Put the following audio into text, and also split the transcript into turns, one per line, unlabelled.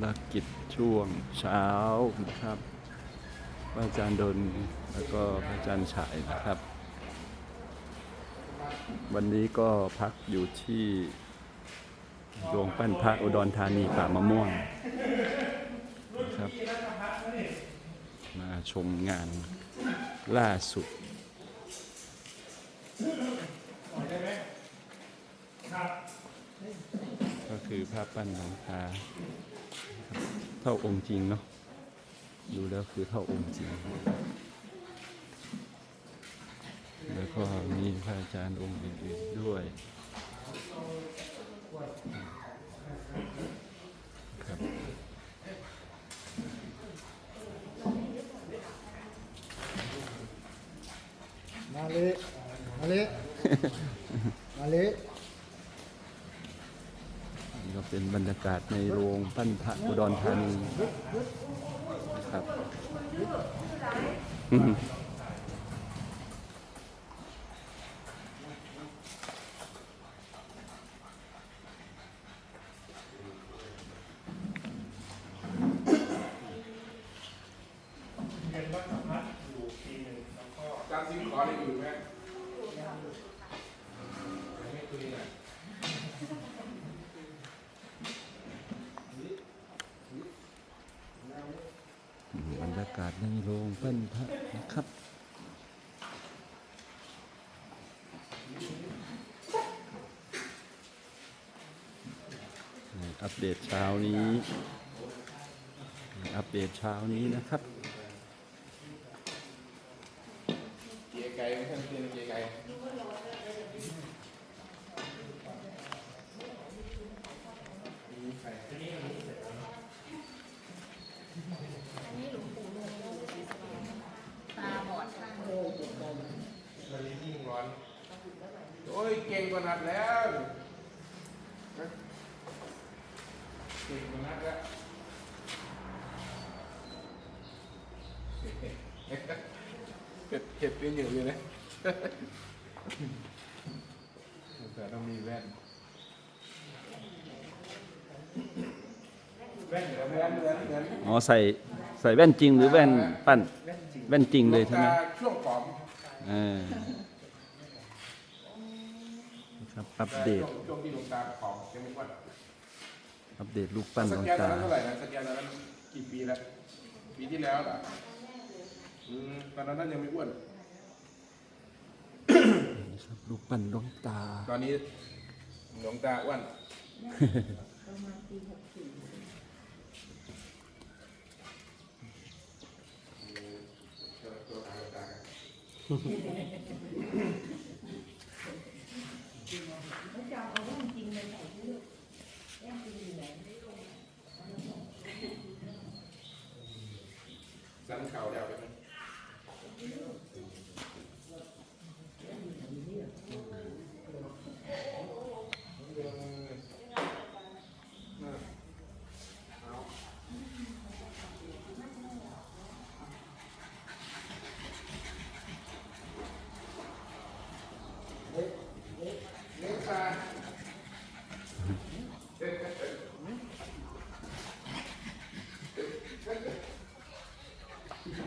ารกิจช่วงเช้านะครับ พระอาจารย์ดนแล้วก็พระอาจารย์ฉายนะครับ วันนี้ก็พักอยู่ที่โรงปั้นพระอุดรธานีป่ามะม่วงนะครับ มาชมงานล่าสุดก็คือภาพปั้นหลังคา เท่าองค์จริงเนาะดูแล้วคือเท่าองค์จริง แล้วก็มีพระอาจารย์องค์อื่นๆด้วยครับ
มาเลยมาเลยมาเลย
ก็เป็นบรรยากาศในโรงปั้นพระอุดรธานีนะครับอืม
จานซิงขอได้อยู่ไหมไม่คุยนะ
บรรยากาศ ในโรงปั้นพระนะครับอัปเดตเช้านี้ อัปเดตเช้านี้นะครับ
เกียไก่ไม่ใช่เกียร์เกียร์ไก่
ตาบอดข้างหนึ่ง
มันยิ่งร้อนโอ้ ยเก่งกว่านัดแล้วเก่งกว่านัดแล้วเห็ดเห็ดเป็นอยู่เลยนะแต่ต้องมีแว่น แว่นเหมือนแว่นเหมือนเหมือน
อ๋อใส่ใส่แว่นจริงหรือแว่นปั้นแว่นจริงเลยใช่ไหม
ช่วงผอม
เออ ครับ อัปเดต
ช่วงช่วงที่หลวงตาผอมยังไม่อ้วน
อัปเดตลูกปั้นห
ส
ลวง
แกนตอ
ตาน
นั้นเท่าไหร่นะสแกนตอนนั้นกี่ปีแล้ว ปีที่แล้วเหรออืมตอนนั้นท่านยังไม่อ้วน
ครับลูกปั้นหลวงตา
ตอนนี้หลวงตาอ้วนสั นเข่าเดียวไปไหม